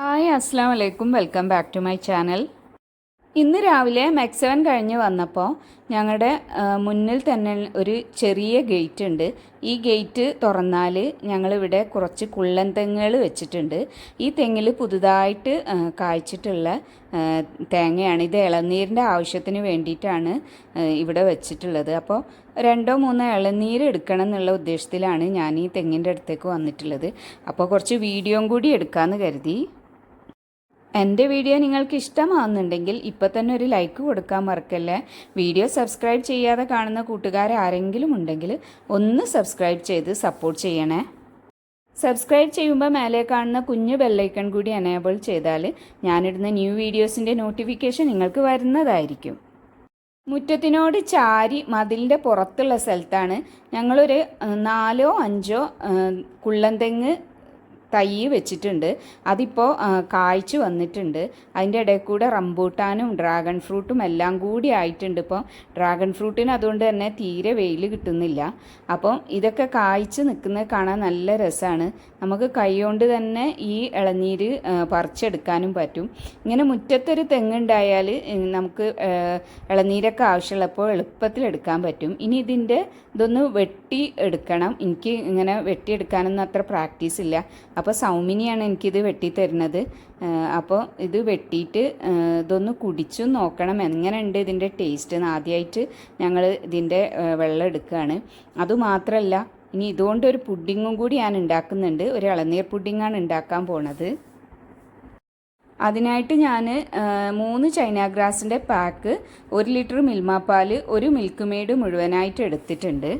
Hi അസ്സാം വലൈക്കും welcome back to my channel. ഇന്ന് രാവിലെ മെക്സവൻ കഴിഞ്ഞ് വന്നപ്പോൾ ഞങ്ങളുടെ മുന്നിൽ തന്നെ ഒരു ചെറിയ ഗേറ്റ് ഉണ്ട്. ഈ ഗേറ്റ് തുറന്നാൽ ഞങ്ങളിവിടെ കുറച്ച് കുള്ളൻ തെങ്ങുകൾ വെച്ചിട്ടുണ്ട്. ഈ തെങ്ങിൽ പുതുതായിട്ട് കായ്ച്ചിട്ടുള്ള തേങ്ങയാണ്. ഇത് ഇളനീരിന്റെ ആവശ്യത്തിന് വേണ്ടിയിട്ടാണ് ഇവിടെ വെച്ചിട്ടുള്ളത്. അപ്പോൾ രണ്ടോ മൂന്നോ ഇളനീര് എടുക്കണം എന്നുള്ള ഉദ്ദേശത്തിലാണ് ഞാൻ ഈ തെങ്ങിന്റെ അടുത്തേക്ക് വന്നിട്ടുള്ളത്. അപ്പോൾ കുറച്ച് വീഡിയോയും കൂടി എടുക്കാമെന്ന് കരുതി. എന്റെ വീഡിയോ നിങ്ങൾക്ക് ഇഷ്ടമാവുന്നുണ്ടെങ്കിൽ ഇപ്പം തന്നെ ഒരു ലൈക്ക് കൊടുക്കാൻ മറക്കല്ലേ? വീഡിയോ സബ്സ്ക്രൈബ് ചെയ്യാതെ കാണുന്ന കൂട്ടുകാർ ആരെങ്കിലും ഉണ്ടെങ്കിൽ ഒന്ന് സബ്സ്ക്രൈബ് ചെയ്ത് സപ്പോർട്ട് ചെയ്യണേ. സബ്സ്ക്രൈബ് ചെയ്യുമ്പോൾ മേലെ കാണുന്ന കുഞ്ഞു ബെല്ലൈക്കൺ കൂടി എനേബിൾ ചെയ്താൽ ഞാനിടുന്ന ന്യൂ വീഡിയോസിന്റെ നോട്ടിഫിക്കേഷൻ നിങ്ങൾക്ക് വരുന്നതായിരിക്കും. മുറ്റത്തിനോട് ചാരി മതിലിന്റെ പുറത്തുള്ള സ്ഥലത്താണ് ഞങ്ങളൊരു നാലോ അഞ്ചോ കുള്ളന്തെങ്ങ് തൈ വെച്ചിട്ടുണ്ട്. അതിപ്പോൾ കായ്ച്ചു വന്നിട്ടുണ്ട്. അതിന്റെ ഇടയിൽ കൂടെ റംബൂട്ടാനും ഡ്രാഗൺ ഫ്രൂട്ടും എല്ലാം കൂടി ആയിട്ടുണ്ട് ഇപ്പോൾ ഡ്രാഗൺ ഫ്രൂട്ടിന് അതുകൊണ്ട് തന്നെ തീരെ വെയിൽ കിട്ടുന്നില്ല. അപ്പം ഇതൊക്കെ കായ്ച്ച് നിൽക്കുന്നത് കാണാൻ നല്ല രസമാണ് നമുക്ക് കൈകൊണ്ട് തന്നെ ഈ ഇളനീര് പറിച്ചെടുക്കാനും പറ്റും. ഇങ്ങനെ മുറ്റത്തൊരു തെങ്ങുണ്ടായാൽ നമുക്ക് ഇളനീരൊക്കെ ആവശ്യമുള്ളപ്പോൾ എളുപ്പത്തിൽ എടുക്കാൻ പറ്റും. ഇനി ഇതിന്റെ ഇതൊന്ന് വെട്ടി എടുക്കണം. എനിക്ക് ഇങ്ങനെ വെട്ടിയെടുക്കാനൊന്നും അത്ര പ്രാക്ടീസ് ഇല്ല. അപ്പോൾ സൗമിനിയാണ് എനിക്കിത് വെട്ടി തരുന്നത് അപ്പോൾ ഇത് വെട്ടിയിട്ട് ഇതൊന്ന് കുടിച്ചു നോക്കണം എങ്ങനെയുണ്ട് ഇതിന്റെ ടേസ്റ്റ് എന്ന് ആദ്യമായിട്ട് ഞങ്ങൾ ഇതിന്റെ വെള്ളം എടുക്കുകയാണ് അതുമാത്രമല്ല ഇനി ഇതുകൊണ്ട് ഒരു പുഡിങ്ങും കൂടി ഞാൻ ഉണ്ടാക്കുന്നുണ്ട്. ഒരു ഇളനീർ പുഡിങ്ങാണ് ഉണ്ടാക്കാൻ പോണത്. അതിനായിട്ട് ഞാൻ മൂന്ന് ചൈന ഗ്രാസിന്റെ പാക്ക് ഒരു ലിറ്റർ മിൽമ പാൽ ഒരു മിൽക്ക് മെയ്ഡ് മുഴുവനായിട്ട് എടുത്തിട്ടുണ്ട്.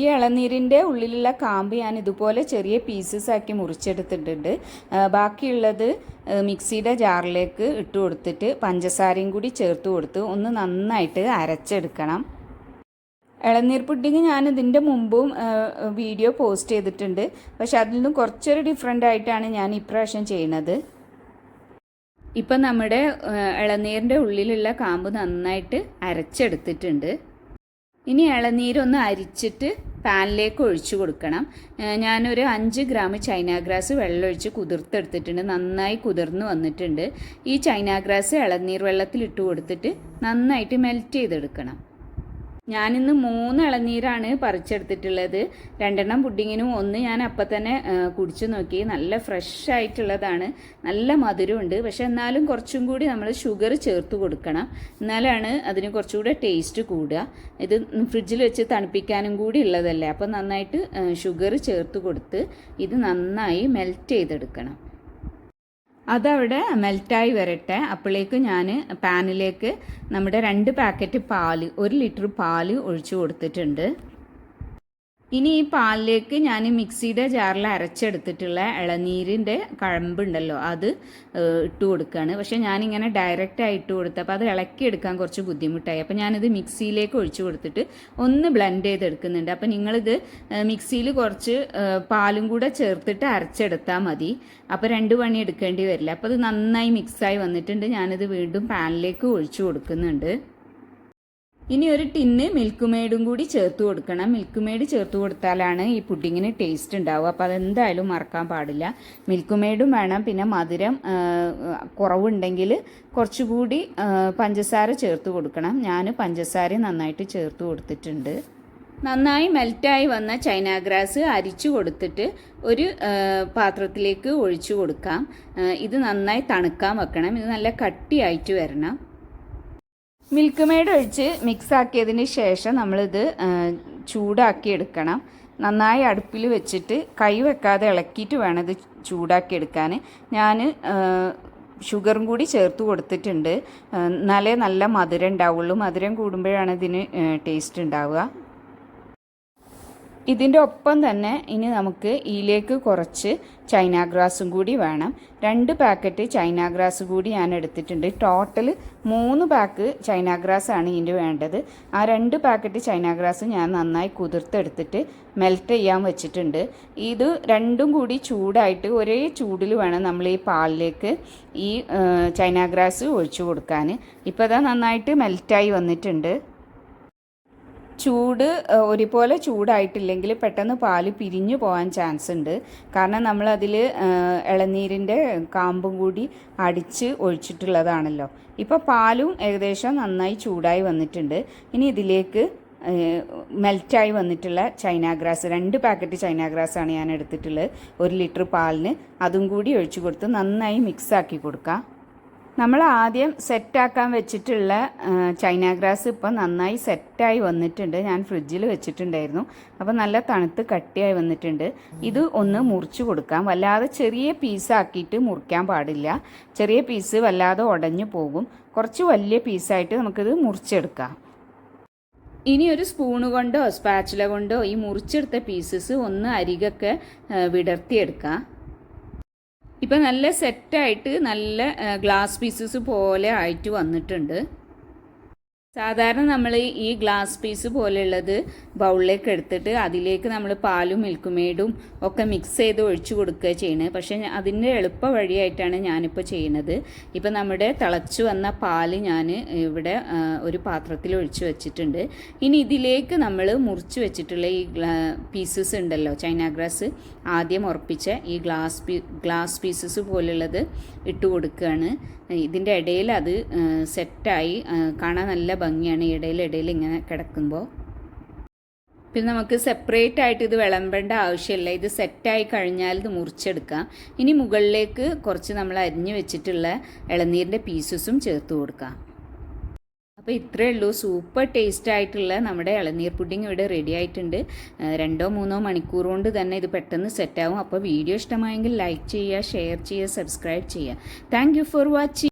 ഈ ഇളനീരിന്റെ ഉള്ളിലുള്ള കാമ്പ് ഞാൻ ഇതുപോലെ ചെറിയ പീസസ് ആക്കി മുറിച്ചെടുത്തിട്ടുണ്ട്. ബാക്കിയുള്ളത് മിക്സിയുടെ ജാറിലേക്ക് ഇട്ട് കൊടുത്തിട്ട് പഞ്ചസാരയും കൂടി ചേർത്ത് കൊടുത്ത് ഒന്ന് നന്നായിട്ട് അരച്ചെടുക്കണം. ഇളനീർ പുഡിങ് ഞാൻ ഇതിന്റെ മുമ്പും വീഡിയോ പോസ്റ്റ് ചെയ്തിട്ടുണ്ട്. പക്ഷെ അതിൽ നിന്നും കുറച്ചൊരു ഡിഫറെന്റ് ആയിട്ടാണ് ഞാൻ ഇപ്രാവശ്യം ചെയ്യുന്നത്. ഇപ്പം നമ്മുടെ ഇളനീരിന്റെ ഉള്ളിലുള്ള കാമ്പ് നന്നായിട്ട് അരച്ചെടുത്തിട്ടുണ്ട്. ഇനി ഇളനീരൊന്ന് അരിച്ചിട്ട് പാനിലേക്ക് ഒഴിച്ചു കൊടുക്കണം. ഞാനൊരു അഞ്ച് ഗ്രാം ചൈന ഗ്രാസ് വെള്ളമൊഴിച്ച് കുതിർത്തെടുത്തിട്ടുണ്ട്. നന്നായി കുതിർന്ന് വന്നിട്ടുണ്ട്. ഈ ചൈന ഗ്രാസ് ഇളനീർ വെള്ളത്തിൽ ഇട്ട് കൊടുത്തിട്ട് നന്നായിട്ട് മെൽറ്റ് ചെയ്തെടുക്കണം. ഞാനിന്ന് മൂന്ന് ഇളനീരാണ് പറിച്ചെടുത്തിട്ടുള്ളത്. രണ്ടെണ്ണം പുഡിങ്ങിനും ഒന്ന് ഞാൻ അപ്പം തന്നെ കുടിച്ചു നോക്കി. നല്ല ഫ്രഷ് ആയിട്ടുള്ളതാണ്. നല്ല മധുരമുണ്ട്. പക്ഷെ എന്നാലും കുറച്ചും കൂടി നമ്മൾ ഷുഗർ ചേർത്ത് കൊടുക്കണം. എന്നാലാണ് അതിന് കുറച്ചുകൂടെ ടേസ്റ്റ് കൂടുക. ഇത് ഫ്രിഡ്ജിൽ വെച്ച് തണുപ്പിക്കാനും കൂടി ഉള്ളതല്ലേ? അപ്പോൾ നന്നായിട്ട് ഷുഗർ ചേർത്ത് കൊടുത്ത് ഇത് നന്നായി മെൽറ്റ് ചെയ്തെടുക്കണം. അതവിടെ മെൽറ്റായി വരട്ടെ. അപ്പോഴേക്ക് ഞാൻ പാനിലേക്ക് നമ്മുടെ രണ്ട് പാക്കറ്റ് പാൽ ഒരു ലിറ്റർ പാൽ ഒഴിച്ചു കൊടുത്തിട്ടുണ്ട്. ഇനി ഈ പാലിലേക്ക് ഞാൻ മിക്സിയുടെ ജാറിൽ അരച്ചെടുത്തിട്ടുള്ള ഇളനീരിന്റെ കഴമ്പുണ്ടല്ലോ അത് ഇട്ട് കൊടുക്കുകയാണ് പക്ഷേ ഞാനിങ്ങനെ ഡയറക്റ്റായി ഇട്ട് കൊടുത്തപ്പോൾ അത് ഇളക്കി എടുക്കാൻ കുറച്ച് ബുദ്ധിമുട്ടായി. അപ്പോൾ ഞാനിത് മിക്സിയിലേക്ക് ഒഴിച്ചു കൊടുത്തിട്ട് ഒന്ന് ബ്ലെൻഡ് ചെയ്തെടുക്കുന്നുണ്ട് അപ്പോൾ നിങ്ങളിത് മിക്സിയിൽ കുറച്ച് പാലും കൂടെ ചേർത്തിട്ട് അരച്ചെടുത്താൽ മതി. അപ്പോൾ രണ്ട് പണി എടുക്കേണ്ടി വരില്ല. അപ്പോൾ അത് നന്നായി മിക്സായി വന്നിട്ടുണ്ട്. ഞാനിത് വീണ്ടും പാനിലേക്ക് ഒഴിച്ചു കൊടുക്കുന്നുണ്ട്. ഇനി ഒരു ടിന്ന് മിൽക്ക് മെയ്ഡും കൂടി ചേർത്ത് കൊടുക്കണം. മിൽക്ക് മെയ്ഡ് ചേർത്ത് കൊടുത്താലാണ് ഈ പുഡിങ്ങിന് ടേസ്റ്റ് ഉണ്ടാവുക. അപ്പോൾ അതെന്തായാലും മറക്കാൻ പാടില്ല. മിൽക്ക് മെയ്ഡും വേണം. പിന്നെ മധുരം കുറവുണ്ടെങ്കിൽ കുറച്ചുകൂടി പഞ്ചസാര ചേർത്ത് കൊടുക്കണം. ഞാൻ പഞ്ചസാര നന്നായിട്ട് ചേർത്ത് കൊടുത്തിട്ടുണ്ട്. നന്നായി മെൽറ്റായി വന്ന ചൈന ഗ്രാസ് അരിച്ചു കൊടുത്തിട്ട് ഒരു പാത്രത്തിലേക്ക് ഒഴിച്ചു കൊടുക്കാം. ഇത് നന്നായി തണുക്കാൻ വെക്കണം. ഇത് നല്ല കട്ടിയായിട്ട് വരണം. മിൽക്ക് മെയ്ഡ് ഒഴിച്ച് മിക്സ് ആക്കിയതിന് ശേഷം നമ്മളിത് ചൂടാക്കി എടുക്കണം നന്നായി അടുപ്പിൽ വെച്ചിട്ട് കൈ വെക്കാതെ ഇളക്കിയിട്ട് വേണം ഇത് ചൂടാക്കി എടുക്കാൻ ഞാൻ ഷുഗറും കൂടി ചേർത്ത് കൊടുത്തിട്ടുണ്ട്. നല്ല നല്ല മധുരം ഉണ്ടാവുള്ളൂ. മധുരം കൂടുമ്പോഴാണ് ഇതിന് ടേസ്റ്റ് ഉണ്ടാവുക. ഇതിന്റെ ഒപ്പം തന്നെ ഇനി നമുക്ക് ഇതിലേക്ക് കുറച്ച് ചൈന ഗ്രാസും കൂടി വേണം. രണ്ട് പാക്കറ്റ് ചൈന ഗ്രാസ് കൂടി ഞാൻ എടുത്തിട്ടുണ്ട്. ടോട്ടൽ മൂന്ന് പാക്ക് ചൈന ഗ്രാസ് ആണ് ഇതിന്റെ വേണ്ടത്. ആ രണ്ട് പാക്കറ്റ് ചൈന ഗ്രാസ് ഞാൻ നന്നായി കുതിർത്തെടുത്തിട്ട് മെൽറ്റ് ചെയ്യാൻ വെച്ചിട്ടുണ്ട്. ഇത് രണ്ടും കൂടി ചൂടായിട്ട് ഒരേ ചൂടിൽ വേണം നമ്മൾ ഈ പാലിലേക്ക് ഈ ചൈന ഗ്രാസ് ഒഴിച്ചു കൊടുക്കാൻ. ഇപ്പോൾ അതാ നന്നായിട്ട് മെൽറ്റായി വന്നിട്ടുണ്ട്. ചൂട് ഒരുപോലെ ചൂടായിട്ടില്ലെങ്കിൽ പെട്ടെന്ന് പാൽ പിരിഞ്ഞു പോകാൻ ചാൻസ് ഉണ്ട്. കാരണം നമ്മളതിൽ ഇളനീരിന്റെ കാമ്പും കൂടി അടിച്ച് ഒഴിച്ചിട്ടുള്ളതാണല്ലോ. ഇപ്പോൾ പാലും ഏകദേശം നന്നായി ചൂടായി വന്നിട്ടുണ്ട്. ഇനി ഇതിലേക്ക് മെൽറ്റായി വന്നിട്ടുള്ള ചൈന ഗ്രാസ് രണ്ട് പാക്കറ്റ് ചൈന ആണ് ഞാൻ എടുത്തിട്ടുള്ളത്. ഒരു ലിറ്റർ പാലിന്. അതും കൂടി ഒഴിച്ചു കൊടുത്ത് നന്നായി മിക്സ് ആക്കി കൊടുക്കാം. നമ്മൾ ആദ്യം സെറ്റാക്കാൻ വെച്ചിട്ടുള്ള ചൈന ഗ്രാസ് ഇപ്പം നന്നായി സെറ്റായി വന്നിട്ടുണ്ട്. ഞാൻ ഫ്രിഡ്ജിൽ വെച്ചിട്ടുണ്ടായിരുന്നു. അപ്പോൾ നല്ല തണുത്ത് കട്ടിയായി വന്നിട്ടുണ്ട്. ഇത് ഒന്ന് മുറിച്ച് കൊടുക്കാം. വല്ലാതെ ചെറിയ പീസാക്കിയിട്ട് മുറിക്കാൻ പാടില്ല. ചെറിയ പീസ് വല്ലാതെ ഉടഞ്ഞു പോകും. കുറച്ച് വലിയ പീസായിട്ട് നമുക്കിത് മുറിച്ചെടുക്കാം. ഇനി ഒരു സ്പൂണ് കൊണ്ടോ സ്പാച്ചില കൊണ്ടോ ഈ മുറിച്ചെടുത്ത പീസസ് ഒന്ന് അരികൊക്കെ വിടർത്തിയെടുക്കാം. ഇപ്പം നല്ല സെറ്റായിട്ട് നല്ല ഗ്ലാസ് പീസസ് പോലെ ആയിട്ട് വന്നിട്ടുണ്ട്. സാധാരണ നമ്മൾ ഈ ഗ്ലാസ് പീസ് പോലെയുള്ളത് ബൗളിലേക്ക് എടുത്തിട്ട് അതിലേക്ക് നമ്മൾ പാലും മിൽക്കുമേടും ഒക്കെ മിക്സ് ചെയ്ത് ഒഴിച്ചു കൊടുക്കുക ചെയ്യുന്നത് പക്ഷേ അതിന്റെ എളുപ്പ വഴിയായിട്ടാണ് ഞാനിപ്പോൾ ചെയ്യുന്നത്. ഇപ്പം നമ്മുടെ തിളച്ചു വന്ന പാൽ ഞാൻ ഇവിടെ ഒരു പാത്രത്തിൽ ഒഴിച്ചു വെച്ചിട്ടുണ്ട്. ഇനി ഇതിലേക്ക് നമ്മൾ മുറിച്ച് വെച്ചിട്ടുള്ള ഈ പീസസ് ഉണ്ടല്ലോ ചൈന ഗ്രാസ് ആദ്യം ഉറപ്പിച്ച ഈ ഗ്ലാസ് പീ ഗ്ലാസ് പീസസ് പോലുള്ളത് ഇട്ട് കൊടുക്കുകയാണ്. ഇതിന്റെ ഇടയിൽ അത് സെറ്റായി കാണാൻ നല്ല ഭംഗിയാണ് ഇടയിൽ ഇങ്ങനെ കിടക്കുമ്പോൾ. പിന്നെ നമുക്ക് സെപ്പറേറ്റ് ആയിട്ട് ഇത് വിളമ്പേണ്ട ആവശ്യമില്ല. ഇത് സെറ്റായി കഴിഞ്ഞാൽ ഇത് മുറിച്ചെടുക്കാം. ഇനി മുകളിലേക്ക് കുറച്ച് നമ്മൾ അരിഞ്ഞു വെച്ചിട്ടുള്ള ഇളനീരിന്റെ പീസസും ചേർത്ത് കൊടുക്കാം. അപ്പോൾ ഇത്രയേ ഉള്ളൂ. സൂപ്പർ ടേസ്റ്റ് ആയിട്ടുള്ള നമ്മുടെ ഇളനീർ പുഡിംഗ് ഇവിടെ റെഡി ആയിട്ടുണ്ട്. രണ്ടോ മൂന്നോ മണിക്കൂർ കൊണ്ട് തന്നെ ഇത് പെട്ടെന്ന് സെറ്റാവും അപ്പോൾ വീഡിയോ ഇഷ്ടമായെങ്കിൽ ലൈക്ക് ചെയ്യുക ഷെയർ ചെയ്യുക സബ്സ്ക്രൈബ് ചെയ്യുക. Thank for watching